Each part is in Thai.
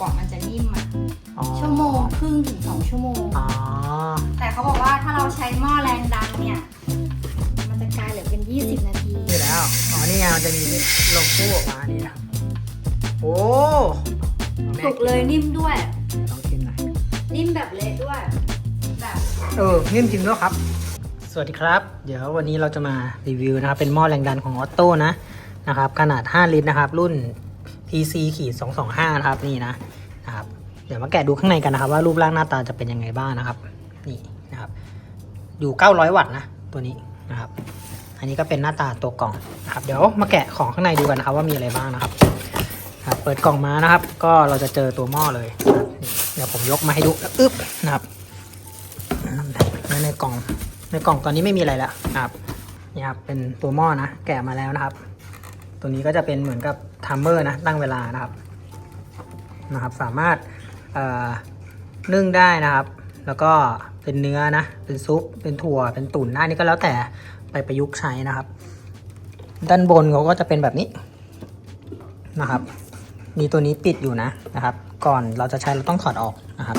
กว่ามันจะนิ่มอะอ๋อชั่วโมงครึ่งถึงสองชั่วโมง อ๋อ แต่เขาบอกว่าถ้าเราใช้หม้อแรงดันเนี่ย มันจะกลายเหลือเป็น 20 นาทีนี่แล้ว อ๋อ นี่ไงมันจะมีลมพุ่งออกมานี่นะ โอ้สุกเลยนิ่มด้วย ลองกินหน่อย นิ่มแบบเละด้วย แบบเออนิ่มจริงด้วยครับ สวัสดีครับ เดี๋ยววันนี้เราจะมารีวิวนะครับ เป็นหม้อแรงดันของออโต้นะ นะครับ ขนาด 5 ลิตรนะครับ รุ่น PC ขีด225 นะครับนี่นะนะครับ เดี๋ยวมาแกะดูข้างในกันนะครับ ว่ารูปร่างหน้าตาจะเป็นยังไงบ้างนะครับ นี่นะครับ อยู่ 900 วัตต์นะตัวนี้นะครับ อันนี้ก็เป็นหน้าตาตัวกล่องนะครับ เดี๋ยวมาแกะของข้างในดูกันนะครับว่ามีอะไรบ้างนะครับครับเปิดกล่องมานะครับ ก็เราจะเจอตัวหม้อเลยนะครับนี่เดี๋ยวผมยกมาให้ดูอึ๊บนะครับในในกล่องในกล่องตอนนี้ไม่มีอะไรแล้วนะครับนี่ครับเป็นตัวหม้อนะ แกะมาแล้วนะครับ ตัวนี้ก็จะเป็นเหมือนกับทัมเมอร์นะตั้งเวลานะครับนะครับสามารถเอ่อนึ่งได้นะครับ แล้วก็เป็นเนื้อนะเป็นซุป เป็นถั่วเป็นตุ๋นนะอันนี้ก็แล้วแต่ไปประยุกต์ใช้นะครับ ด้านบนเขาก็จะเป็นแบบนี้นะครับ มีตัวนี้ปิดอยู่นะนะครับ ก่อนเราจะใช้เราต้องถอดออกนะครับ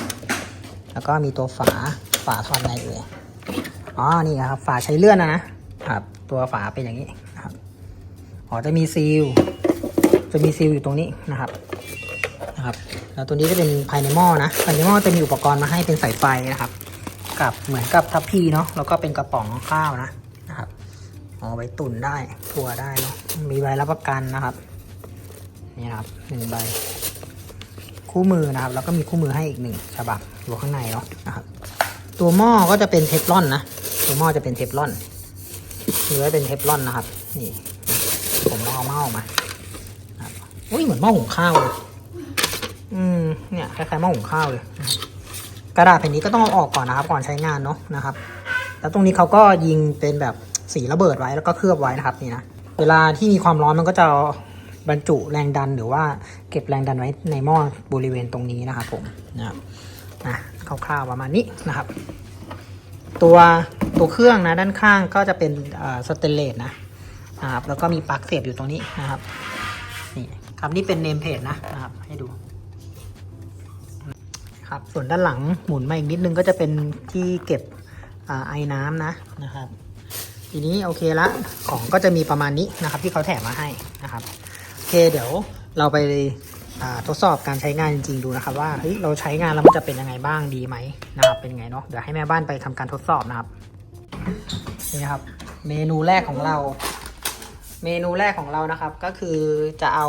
แล้วก็มีตัวฝาฝาทอนไงเอ่ยอ๋อนี่ครับฝาใช้เลื่อนนะนะครับ ตัวฝาเป็นอย่างนี้ อ๋อจะมีซีลจะมีซีลอยู่ตรงนี้นะครับนะครับ แล้วตัวนี้จะเป็นภายในหม้อนะภายในหม้อจะมีอุปกรณ์มาให้เป็นสายไฟนะครับ กับเหมือนกับทัพพีเนาะแล้วก็เป็นกระป๋องข้าวนะนะครับอ๋อไว้ตุนได้ถั่วได้เนาะมีใบรับประกันนะครับนี่นะครับหนึ่งใบ คู่มือนะครับ แล้วก็มีคู่มือให้อีกหนึ่งฉบับอยู่ข้างในเนาะนะครับตัวหม้อก็จะเป็นเทฟลอนนะ ตัวหม้อจะเป็นเทฟลอนมีไว้เป็นเทฟลอนนะครับ นี่ ผมลองเอาหม้อออกมาอุ้ยเหมือนหม้อหุงข้าวเลย อืม เนี่ยคล้ายๆหม้อหุงข้าวเลย กระดาษแผ่นนี้ก็ต้องเอาออกก่อนนะครับ ก่อนใช้งานเนาะนะครับ แล้วตรงนี้เขาก็ยิงเป็นแบบสีระเบิดไว้แล้วก็เคลือบไว้นะครับนี่นะ เวลาที่มีความร้อนมันก็จะบรรจุแรงดันหรือว่าเก็บแรงดันไว้ในหม้อบริเวณตรงนี้นะครับผมนะครับนะคร่าวๆประมาณนี้นะครับ ตัวตัวเครื่องนะด้านข้างก็จะเป็นสเตนเลสนะ นะครับ แล้วก็มีปลั๊กเสียบอยู่ตรงนี้นะครับ นี่ครับนี่เป็นเนมเพจนะนะครับ ให้ดู ครับ ส่วนด้านหลังหมุนมาอีกนิดนึงก็จะเป็นที่เก็บอไอ้น้ำนะนะครับ ทีนี้โอเคละของก็จะมีประมาณนี้นะครับ ที่เขาแถมมาให้นะครับ โอเคเดี๋ยวเราไปทดสอบการใช้งานจริงๆดูนะครับว่าเฮ้ยเราใช้งานแล้วมันจะเป็นยังไงบ้างดีไหมนะครับเป็นไงเนาะเดี๋ยวให้แม่บ้านไปทำการทดสอบนะครับนี่ครับ เมนูแรกของเรา เมนูแรกของเรานะครับ ก็คือจะเอา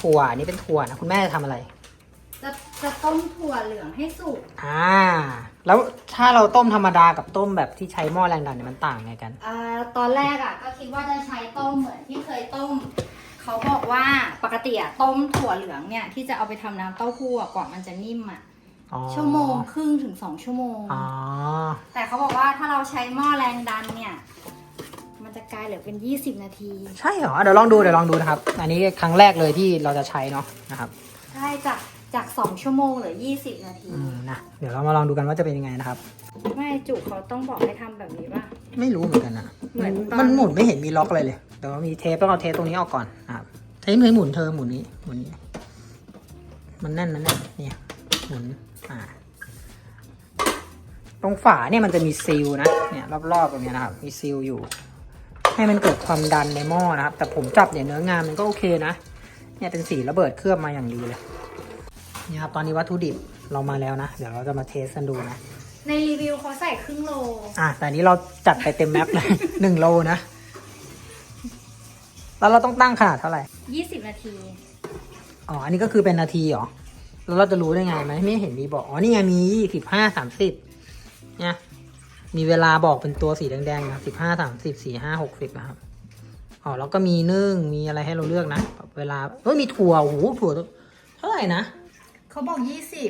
ถั่วอันนี่เป็นถั่วนะคุณแม่จะทำอะไร จะจะต้มถั่วเหลืองให้สุก อ่า แล้วถ้าเราต้มธรรมดากับต้มแบบที่ใช้หม้อแรงดันเนี่ยมันต่างไงกัน อ่าตอนแรกอะก็คิดว่าจะใช้ต้มเหมือนที่เคยต้ม เขาบอกว่าปกติอะต้มถั่วเหลืองเนี่ยที่จะเอาไปทำน้ำเต้าหู้อะกว่ามันจะนิ่มอะอ๋อชั่วโมงครึ่งถึงสองชั่วโมง อ๋อ แต่เขาบอกว่าถ้าเราใช้หม้อแรงดันเนี่ยมันจะ กลายเหลือเป็น 20 นาที ใช่เหรอ เดี๋ยวลองดูเดี๋ยวลองดูนะครับ อันนี้ครั้งแรกเลยที่เราจะใช้เนาะนะครับใช่จากจากสองชั่วโมงเหลือ 20 นาที อืมนะเดี๋ยวเรามาลองดูกันว่าจะเป็นยังไงนะครับ ไม่จุเขาต้องบอกให้ทำแบบนี้ป่ะ ไม่รู้เหมือนกันนะเหมือนตอน มันหมุนไม่เห็นมีล็อกอะไรเลยเดี๋ยวมีเทปต้องเอาเทปตรงนี้ออกก่อนนะครับใช้มือหมุนเธอหมุนนี้หมุนนี้ มันแน่นมันแน่นเนี่ยหมุนอ่า ตรงฝาเนี่ยมันจะมีซีลนะเนี่ยรอบๆตรงเนี้ยนะครับ มีซีลอยู่ ให้มันเกิดความดันในหม้อนะครับ แต่ผมจับเนี่ยเนื้องานมันก็โอเคนะ เนี่ยเป็นสีระเบิดเคลือบมาอย่างดีเลยนี่ครับตอนนี้วัตถุดิบเรามาแล้วนะ เดี๋ยวเราจะมาเทสกันดูนะ ในรีวิวเขาใส่ครึ่งโล อะแต่อันนี้เราจัดไปเต็มแม็กเลย หนึ่งโลนะ แล้วเราต้องตั้งขนาดเท่าไหร่ 20 นาที อ๋อ อันนี้ก็คือเป็นนาทีเหรอ แล้วเราจะรู้ได้ไงไหมไม่เห็นมีบอก อ๋อ นี่ไงมีสิบห้าสามสิบเนี่ย มีเวลาบอกเป็นตัวสีแดงๆนะสิบห้าสามสิบสี่ห้าหกสิบนะครับอ๋อแล้วก็มีนึ่งมีอะไรให้เราเลือกนะ เวลาเฮ้ยมีถั่วโอ้โหถั่วเท่าไหร่นะเขาบอก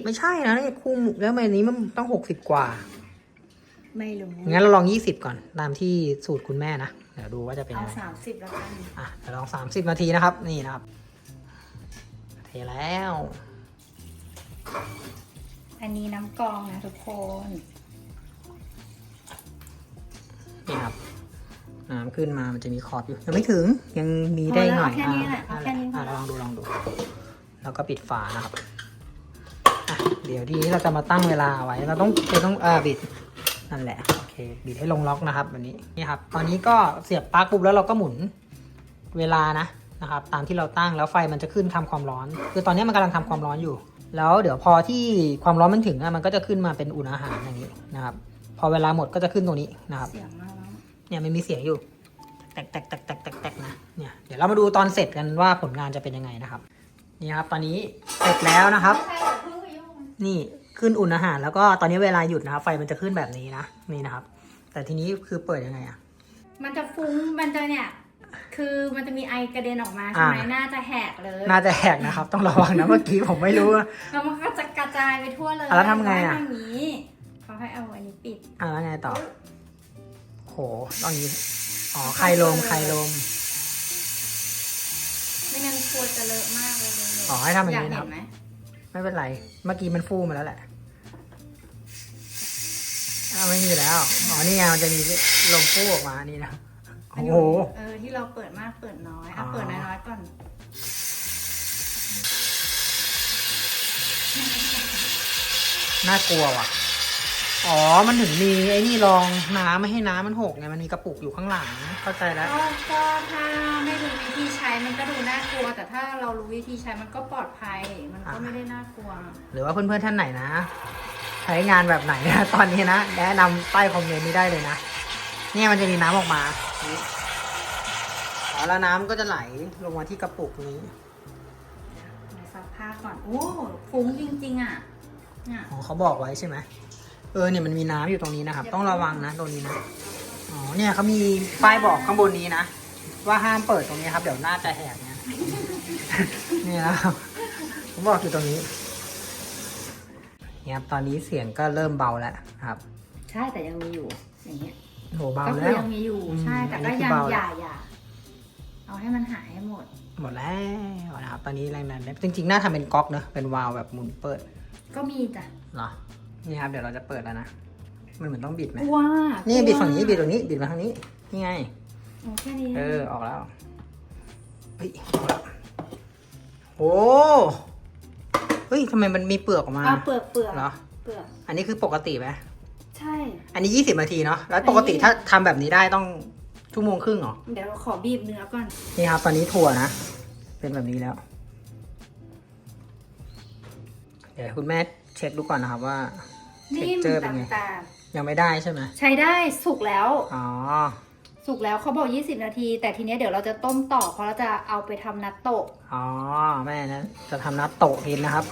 ไม่ใช่นะนี่คุ้มแล้วทำไมอันนี้มันต้องหกสิบกว่า20ไม่รู้งั้นเราลองยี่สิบก่อนตามที่สูตรคุณแม่นะเดี๋ยวดูว่าจะเป็นเอายังไง30แล้วกันอะเดี๋ยวลองสามสิบนาทีนะครับ นี่นะครับเทแล้ว อันนี้น้ำกรองนะทุกคน นี่ครับน้ำขึ้นมามันจะมีขอบอยู่ยังไม่ถึงยังมีได้หน่อยพอแล้วเอาแค่นี้แหละอะเอาแค่นี้พออะแล้วลองดูลองดู แล้วก็ปิดฝานะครับอะเดี๋ยวทีนี้เราจะมาตั้งเวลาไว้เราต้องเราต้องเอ่าบิดนั่นแหละโอเคบิดให้ลงล็อกนะครับแบบนี้นี่ครับ ตอนนี้ก็เสียบปลั๊กปุ๊บแล้วเราก็หมุนเวลานะนะครับ ตามที่เราตั้งแล้วไฟมันจะขึ้นทำความร้อน คือตอนนี้มันกำลังทำความร้อนอยู่ แล้วเดี๋ยวพอที่ความร้อนมันถึงอะมันก็จะขึ้นมาเป็นอุ่นอาหารอย่างนี้นะครับ พอเวลาหมดก็จะขึ้นตรงนี้นะครับ เสียงมาแล้ว เนี่ยมันมีเสียงอยู่ แตกแตกแตกแตกแตกแตกนะ เนี่ยเดี๋ยวเรามาดูตอนเสร็จกันว่าผลงานจะเป็นยังไงนะครับ นี่ครับ ตอนนี้เสร็จแล้วนะครับไม่ใช่อย่าเพิ่งไปยุ่งนี่ขึ้นอุ่นอาหาร แล้วก็ตอนนี้เวลาหยุดนะครับ ไฟมันจะขึ้นแบบนี้นะ นี่นะครับ แต่ทีนี้คือเปิดยังไงอะมันจะฟุ้ง มันจะเนี่ย คือมันจะมีไอกระเด็นออกมาใช่ไหมอ่าน่าจะแหกเลยน่าจะแหกนะครับ ต้องระวังนะเมื่อกี้ผมไม่รู้นะแล้วมันก็จะกระจายไปทั่วเลยอะแล้วทำไงอะเขาให้ทำอย่างนี้เขาให้เอาอันนี้ปิดอ่าแล้วไงต่อ โหต้องอย่างนี้อ๋อไข่ลมไข่ลม ไม่งั้นครัวจะเลอะมากเลยอ๋อให้ทำอย่างอยากนี้นะเห็ครับนไหมไม่เป็นไร เมื่อกี้มันฟูมาแล้วแหละอ้าวไม่มีแล้ว อ๋อ นี่ไงมันจะมีลมฟูออกมา นี่นะอันโอ้นี้โห เออที่เราเปิดมากเปิดน้อยอะอ๋อ เปิดน้อยๆก่อนน่ากลัวว่ะ อ๋อ มันถึงมีไอ้นี่รองน้ำไม่ให้น้ำมันหกไง มันมีกระปุกอยู่ข้างหลัง เข้าใจแล้ว ก็ก็ถ้าไม่รู้วิธีใช้มันก็ดูน่ากลัว แต่ถ้าเรารู้วิธีใช้มันก็ปลอดภัย มันก็อะไม่ได้น่ากลัว หรือว่าเพื่อนๆท่านไหนนะ ใช้งานแบบไหนนะตอนนี้นะ แนะนำใต้คอมเมนต์นี้ได้เลยนะ เนี่ยมันจะมีน้ำออกมาอ๋อแล้วน้ำก็จะไหลลงมาที่กระปุกนี้ในซักผ้าก่อน โอ้ฟุ้งจริงๆอะเนี่ยอ๋อเขาบอกไว้ใช่ไหม เออเนี่ยมันมีน้ำอยู่ตรงนี้นะครับ ต้องระวังนะตรงนี้นะอ๋อเนี่ยเขามีป้ายบอกข้างบนนี้นะว่าห้ามเปิดตรงนี้ครับ เดี๋ยวหน้าจะแหกเนี่ยนี่นะครับผมบอกอยู่ตรงนี้เนี่ยครับตอนนี้เสียงก็เริ่มเบาแล้วนะครับ ใช่แต่ยังมีอยู่อย่างเงี้ยโหเบาก็คืแล้อว ยังมีอยู่อืมใช่แต่อันนี้ก็คือยังเบาอแล้วย่าอย่าเอาให้มันหายให้หมด หมดแล้วนะครับ ตอนนี้แรงดันเนี่ยจริงๆน่าทำเป็นก๊อกเนอะเป็นวาล์วแบบหมุนเปิดก็มีจ้ะเหรอ นี่ครับเดี๋ยวเราจะเปิดแล้วนะ มันเหมือนต้องบิดไหมกลัวนี่กลัวบิดฝั่งนี้บิดตรงนี้บิดมาทางนี้นี่ไงโอ้แค่นี้เออออกแล้วเฮ้ยออกแล้วโอ้เฮ้ยทำไมมันมีเปลือกออกมาเอาเปลือกเปลือกเหรอเปลือกอันนี้คือปกติไหมใช่ อันนี้ยี่สิบนาทีเนาะแล้วปกติถ้าทำแบบนี้ได้ต้องชั่วโมงครึ่งเหรอเดี๋ยวเราขอบีบเนื้อก่อนนี่ครับตอนนี้ถั่วนะ เป็นแบบนี้แล้ว เดี๋ยวคุณแม่เช็คดูก่อนนะครับว่า นิ่ม texture เป็นไง ต่างยังไม่ได้ใช่ไหมๆ ใช้ได้สุกแล้ว อ๋อ สุกแล้วเขาบอก 20 นาที แต่ทีเนี้ยเดี๋ยวเราจะต้มต่อ เพราะเราจะเอาไปทำนัตโตะ อ๋อ แม่นะ จะทำนัตโตะกินนะครับ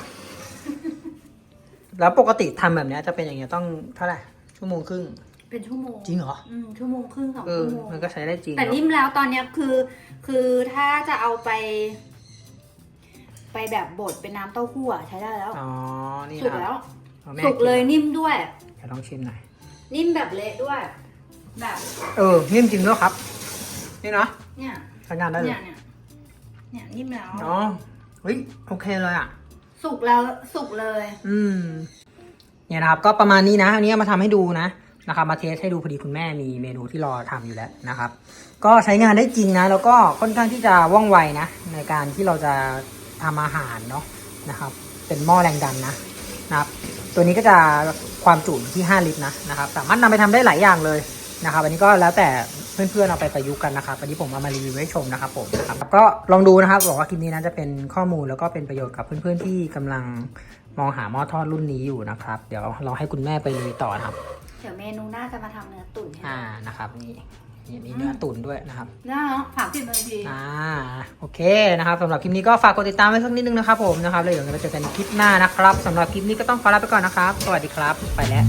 แล้วปกติทำแบบเนี้ยจะเป็นอย่างเงี้ยต้องเท่าไหร่ชั่วโมงครึ่ง เป็นชั่วโมงจริงเหรอ อืมชั่วโมงครึ่งสองเออ ชั่วโมง มันก็ใช้ได้จริงแต่เนอะนิ่มแล้วตอนเนี้ยคือ คือถ้าจะเอาไป ไปแบบบดเป็นน้ำเต้าหู้อะใช้ได้แล้ว อ๋อ นี่สุกนะแล้ว อาแม่สุกเลยนิ่มด้วย เดี๋ยวลองชิมหน่อย นิ่มแบบเละด้วย แบบเออ นิ่มจริงด้วยครับ นี่เนาะเนี่ยใช้งานได้เลเนี่ยยเนี่ยเนี่ยนิ่มแล้วอ๋อเฮ้ยโอเคเลยอะ สุกแล้วสุกเลย อืม เนี่ยนะครับ ก็ประมาณนี้นะ อันนี้เอามาทำให้ดูนะนะครับ มาเทสให้ดูพอดีคุณแม่มีเมนูที่รอทำอยู่แล้วนะครับ ก็ใช้งานได้จริงนะ แล้วก็ค่อนข้างที่จะว่องไวนะ ในการที่เราจะทำอาหารเนาะนะครับ เป็นหม้อแรงดันนะ นะครับ ตัวนี้ก็จะความจุอยู่ที่ 5 ลิตรนะนะครับ สามารถนำไปทำได้หลายอย่างเลยนะครับอันนี้ก็แล้วแต่เพื่อนๆเอาไปประยุกต์กันนะครับอันนี้ผมเอามารีวิวให้ชมนะครับผมนะครับก็ลองดูนะครับบอกว่าคลิปนี้นะจะเป็นข้อมูลแล้วก็เป็นประโยชน์กับเพื่อนๆที่กำลังมองหาหม้อทอดรุ่นนี้อยู่นะครับ เดี๋ยวเราให้คุณแม่ไปลุยต่อนะครับ เดี๋ยวเมนูหน้าจะมาทำเนื้อตุ๋นให้อ่านะครับนี่ นี่มีเนื้อตุ๋นด้วยนะครับได้แล้วสามสิบนาทีอ่าโอเคนะครับสำหรับคลิปนี้ก็ฝากกดติดตามไว้สักนิดนึงนะครับผมนะครับแล้วเดี๋ยวเราเจอกันคลิปหน้านะครับสำหรับคลิปนี้ก็ต้องขอลาไปก่อนนะครับ สวัสดีครับ ไปแล้ว